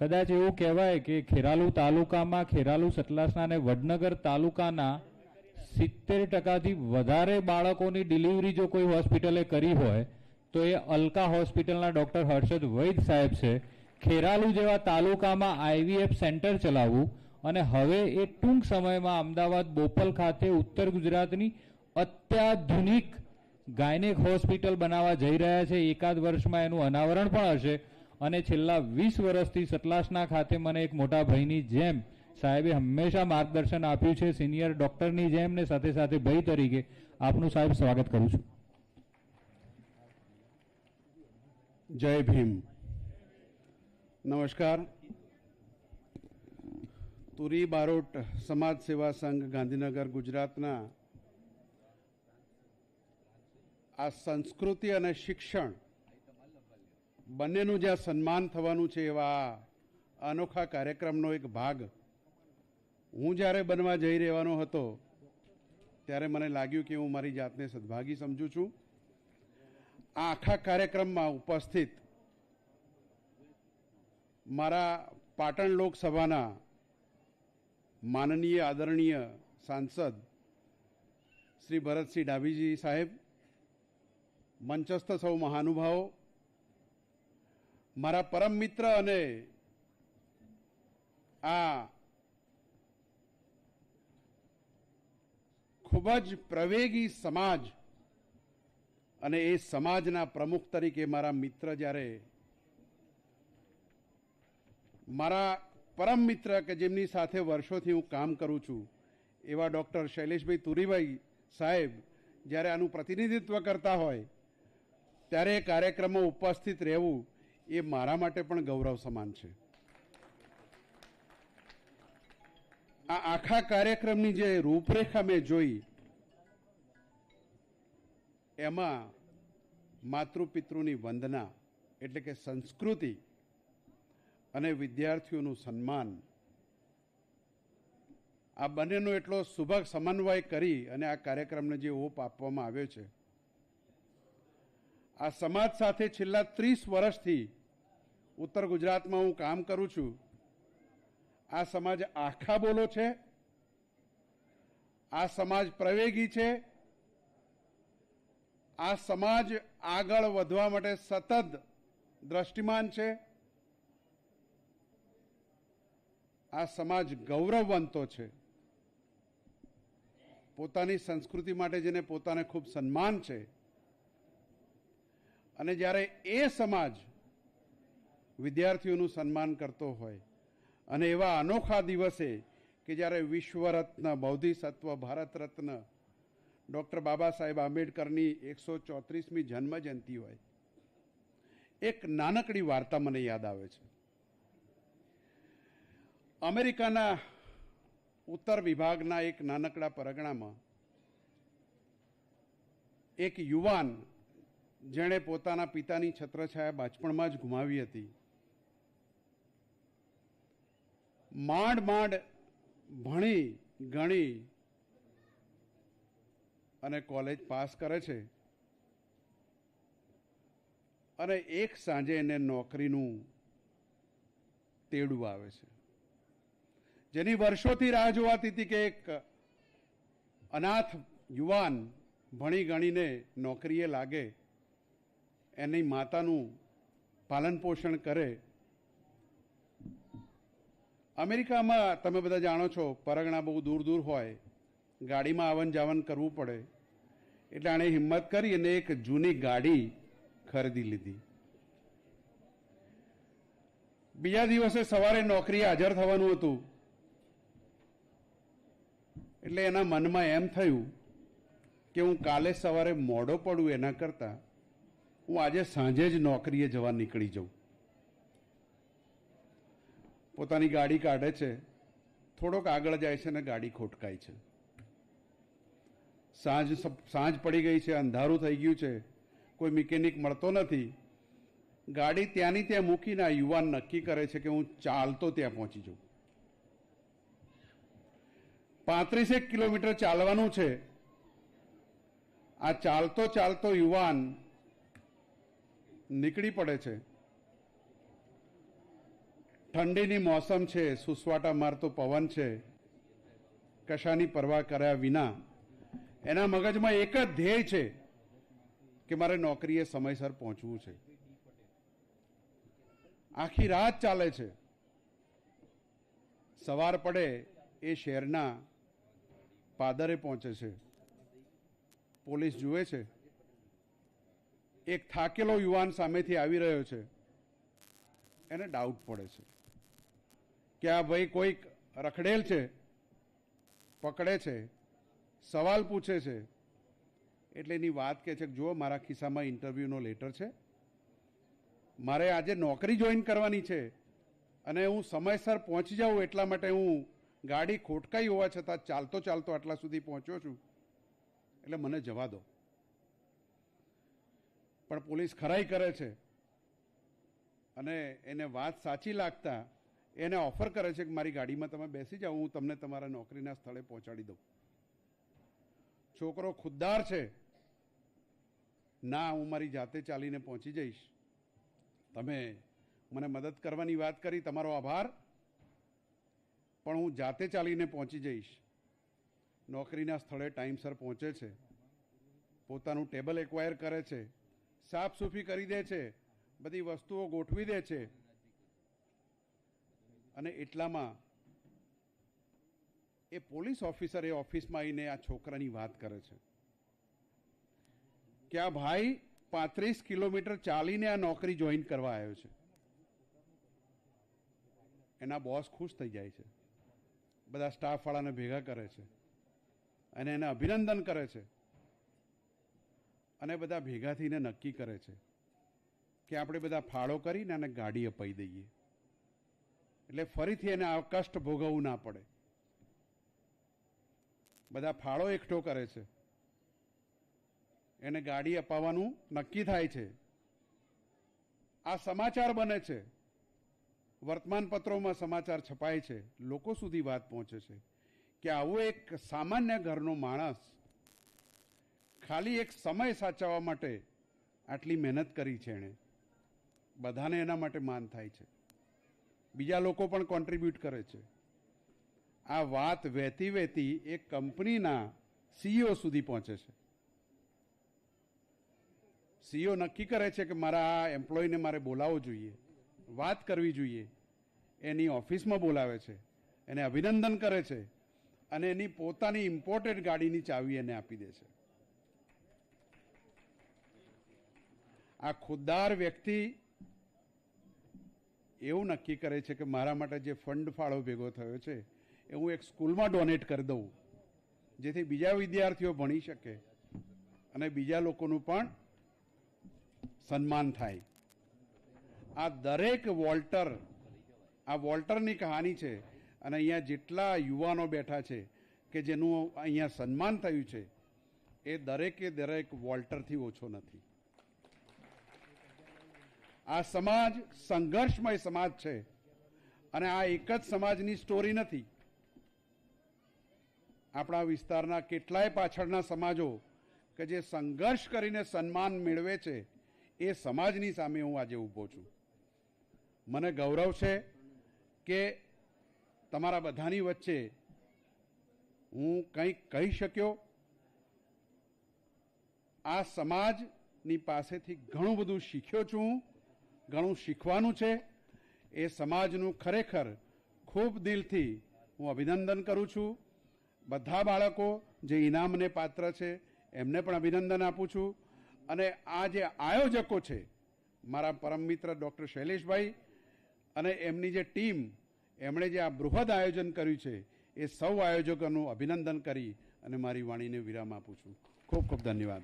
કદાચ એવું કહેવાય કે ખેરાલુ તાલુકામાં, ખેરાલુ સતલાસના અને વડનગર તાલુકાના સિત્તેર ટકાથી વધારે બાળકોની ડિલિવરી જો કોઈ હોસ્પિટલે કરી હોય, તો એ અલકા હોસ્પિટલના ડોક્ટર હર્ષદ વૈદ સાહેબ છે. ખેરાલુ જેવા તાલુકામાં આઈવીએફ સેન્ટર ચલાવવું અને હવે એ ટૂંક સમયમાં અમદાવાદ બોપલ ખાતે ઉત્તર ગુજરાતની અત્યાધુનિક ગાયનેક હોસ્પિટલ બનાવવા જઈ રહ્યા છે. એકાદ વર્ષમાં એનું અનાવરણ પણ હશે. અને છેલ્લા વીસ વર્ષથી સતલાસના ખાતે મને એક મોટા ભાઈની જેમ સાહેબે હંમેશા માર્ગદર્શન આપ્યું છે, સિનિયર ડોક્ટરની જેમ ને સાથે સાથે ભાઈ તરીકે. આપનું સાહેબ સ્વાગત કરું છું. જય ભીમ. નમસ્કાર. તુરી બારોટ સમાજ સેવા સંઘ ગાંધીનગર, ગુજરાતના આ સંસ્કૃતિ અને શિક્ષણ બંનેનું જ્યાં સન્માન થવાનું છે એવા અનોખા કાર્યક્રમનો એક ભાગ. હું જ્યારે બનવા જઈ રહેવાનો હતો, ત્યારે મને લાગ્યું કે હું મારી જાતને સદભાગી સમજું છું. આ આખા કાર્યક્રમમાં ઉપસ્થિત મારા પાટણ લોકસભાના માનનીય આદરણીય સાંસદ શ્રી ભરતસિંહ ડાભીજી સાહેબ, મંચસ્થ સૌ મહાનુભાવો મારા પરમ મિત્ર અને આ ખૂબ જ પ્રવેગી સમાજ અને એ સમાજના પ્રમુખ તરીકે મારા મિત્ર જ્યારે મારા પરમ મિત્ર કે જેમની સાથે વર્ષોથી હું કામ કરું છું, એવા ડૉક્ટર શૈલેષભાઈ તુરીભાઈ સાહેબ જ્યારે આનું પ્રતિનિધિત્વ કરતા હોય, ત્યારે કાર્યક્રમમાં ઉપસ્થિત રહેવું એ મારા માટે પણ ગૌરવ સમાન છે. આ આખા કાર્યક્રમની જે રૂપરેખા મેં જોઈ, એમાં માતૃપિતૃની વંદના એટલે કે સંસ્કૃતિ અને વિદ્યાર્થીઓનું સન્માન, આ બંનેનો એટલો સુભગ સમન્વય કરી અને આ કાર્યક્રમને જે ઓપ આપવામાં આવ્યો છે. આ સમાજ સાથે છેલ્લા ત્રીસ વર્ષથી ઉત્તર ગુજરાતમાં હું કામ કરું છું. આ સમાજ આખા બોલો છે. આ સમાજ પ્રવેગી છે. આ સમાજ આગળ વધવા માટે સતત દ્રષ્ટિમાન છે. આ સમાજ ગૌરવવંતો છે. પોતાની સંસ્કૃતિ માટે જેને પોતાને ખૂબ સન્માન છે. અને જ્યારે એ સમાજ વિદ્યાર્થીઓનું સન્માન કરતો હોય. અને એવા અનોખા દિવસે કે જ્યારે વિશ્વરત્ન, બૌદ્ધિસત્વ ભારત રત્ન ડૉક્ટર બાબા સાહેબ આંબેડકરની એકસો ચોત્રીસમી જન્મ જયંતિ હોય. એક નાનકડી વાર્તા મને યાદ આવે છે. અમેરિકાના ઉત્તર વિભાગના એક નાનકડા પરગણામાં એક યુવાન જેણે પોતાના પિતાની છત્રછાયા બાળપણમાં જ ગુમાવી હતી. માંડ માંડ ભણી, ગણી અને કોલેજ પાસ કરે છે. અને એક સાંજે એને નોકરીનું તેડું આવે છે. જેની વર્ષોથી રાહ જોવાતી હતી કે એક અનાથ યુવાન ભણી ગણીને નોકરીએ લાગે, એની માતાનું પાલન પોષણ કરે અમેરિકામાં તમે બધા જાણો છો, પરગણા બહુ દૂર દૂર હોય. ગાડીમાં આવન જાવન કરવું પડે. એટલે આણે હિંમત કરી અને એક જૂની ગાડી ખરીદી લીધી. બીજા દિવસે સવારે નોકરી હાજર થવાનું હતું. એટલે એના મનમાં એમ થયું કે હું કાલે સવારે મોડો પડું એના કરતાં. હું આજે સાંજે જ નોકરીએ જવા નીકળી જાઉં. પોતાની ગાડી કાઢે છે, થોડોક આગળ જાય છે અને ગાડી ખોટકાય છે. સાંજ સાંજ પડી ગઈ છે, અંધારું થઈ ગયું છે, કોઈ મિકેનિક મળતો નથી. ગાડી ત્યાંની ત્યાં મૂકીને આ યુવાન નક્કી કરે છે કે હું ચાલતો ત્યાં પહોંચી જઉં. પાંત્રીસેક કિલોમીટર ચાલવાનું છે. આ ચાલતો ચાલતો યુવાન નીકળી પડે છે. ઠંડીની મોસમ છે, સુસવાટા મારતો પવન છે, કશાની પરવા કર્યા વિના. એના મગજમાં એક જ ધ્યેય છે કે મારે નોકરીએ સમયસર પહોંચવું છે. આખી રાત ચાલે છે. સવાર પડે એ શહેરના પાદરે પહોંચે છે. પોલીસ જુએ છે. એક થાકેલો યુવાન સામેથી આવી રહ્યો છે. એને ડાઉટ પડે છે. કે આ ભાઈ કોઈક રખડેલ છે, પકડે છે, સવાલ પૂછે છે. એટલે એની વાત કે છે કે જુઓ, મારા ખિસ્સામાં ઇન્ટરવ્યૂનો લેટર છે. મારે આજે નોકરી જોઈન કરવાની છે અને હું સમયસર પહોંચી જાઉં એટલા માટે હું ગાડી ખોટકાઈ હોવા છતાં ચાલતો ચાલતો આટલા સુધી પહોંચ્યો છું. એટલે મને જવા દો. પણ પોલીસ ખરાઈ કરે છે. અને એને વાત સાચી લાગતા એને ઓફર કરે છે કે મારી ગાડીમાં તમે બેસી જાઓ, હું તમને તમારા નોકરીના સ્થળે પહોંચાડી દઉં. છોકરો ખુદ્દાર છે. ના, હું મારી જાતે ચાલીને પહોંચી જઈશ. તમે મને મદદ કરવાની વાત કરી, તમારો આભાર. પણ હું જાતે ચાલીને પહોંચી જઈશ. નોકરીના સ્થળે ટાઈમસર પહોંચે છે. પોતાનું ટેબલ એક્વાયર કરે છે. સાફ સુફી કરી દે છે. બધી વસ્તુઓ ગોઠવી દે છે. અને એટલામાં એ પોલીસ ઓફિસર એ ઓફિસમાં આવીને આ છોકરાની વાત કરે છે. કે આ ભાઈ પાંત્રીસ કિલોમીટર ચાલીને આ નોકરી જોઈન કરવા આવ્યો છે. એના બોસ ખુશ થઈ જાય છે. બધા સ્ટાફવાળાને ભેગા કરે છે. અને એને અભિનંદન કરે છે. અને બધા ભેગા થઈને નક્કી કરે છે કે આપણે બધા ફાળો કરીને આને ગાડી અપાઈ દઈએ. એટલે ફરીથી એને આ કષ્ટ ભોગવવું ના પડે. બધા ફાળો એકઠો કરે છે. એને ગાડી અપાવવાનું નક્કી થાય છે. આ સમાચાર બને છે. વર્તમાનપત્રોમાં સમાચાર છપાય છે. લોકો સુધી વાત પહોંચે છે કે આવો એક સામાન્ય ઘરનો માણસ ખાલી એક સમય સાચવવા માટે આટલી મહેનત કરી છે એણે. બધાને એના માટે માન થાય છે. બીજા લોકો પણ કોન્ટ્રીબ્યુટ કરે છે. આ વાત વહેતી વહેતી એ કંપનીના સીઈઓ સુધી પહોંચે છે. સીઈઓ નક્કી કરે છે કે મારા આ એમ્પ્લોયને મારે બોલાવવો જોઈએ, વાત કરવી જોઈએ. એની ઓફિસમાં બોલાવે છે, એને અભિનંદન કરે છે અને એની પોતાની ઇમ્પોર્ટેડ ગાડીની ચાવી એને આપી દે છે. આ ખુદદાર વ્યક્તિ એવું નક્કી કરે છે કે મારા માટે જે ફંડ ફાળો ભેગો થયો છે, એ હું એક સ્કૂલમાં ડોનેટ કરી દઉં, જેથી બીજા વિદ્યાર્થીઓ ભણી શકે અને બીજા લોકોનું પણ સન્માન થાય. આ દરેક વોલ્ટર, આ વોલ્ટરની કહાની છે અને અહીંયા જેટલા યુવાનો બેઠા છે કે જેનું અહીંયા સન્માન થયું છે, એ દરેકે દરેક વોલ્ટરથી ઓછો નથી. આ સમાજ સંઘર્ષમય સમાજ છે અને આ એક જ સમાજની સ્ટોરી નથી. આપણા વિસ્તારના કેટલાય પાછળના સમાજો કે જે સંઘર્ષ કરીને સન્માન મેળવે છે, એ સમાજની સામે હું આજે ઊભો છું. મને ગૌરવ છે કે તમારા બધાની વચ્ચે હું કંઈક કહી શક્યો. આ સમાજની પાસેથી ઘણું બધું શીખ્યો છું. ઘણું શીખવાનું છે, એ સમાજનું ખરેખર ખૂબ દિલથી હું અભિનંદન કરું છું. બધા બાળકો જે ઇનામને પાત્ર છે, એમને પણ અભિનંદન આપું છું. અને આ જે આયોજકો છે, મારા પરમ મિત્ર ડૉક્ટર શૈલેષભાઈ અને એમની જે ટીમ, એમણે જે આ બૃહદ આયોજન કર્યું છે, એ સૌ આયોજકોનું અભિનંદન કરી અને મારી વાણીને વિરામ આપું છું. ખૂબ ખૂબ ધન્યવાદ.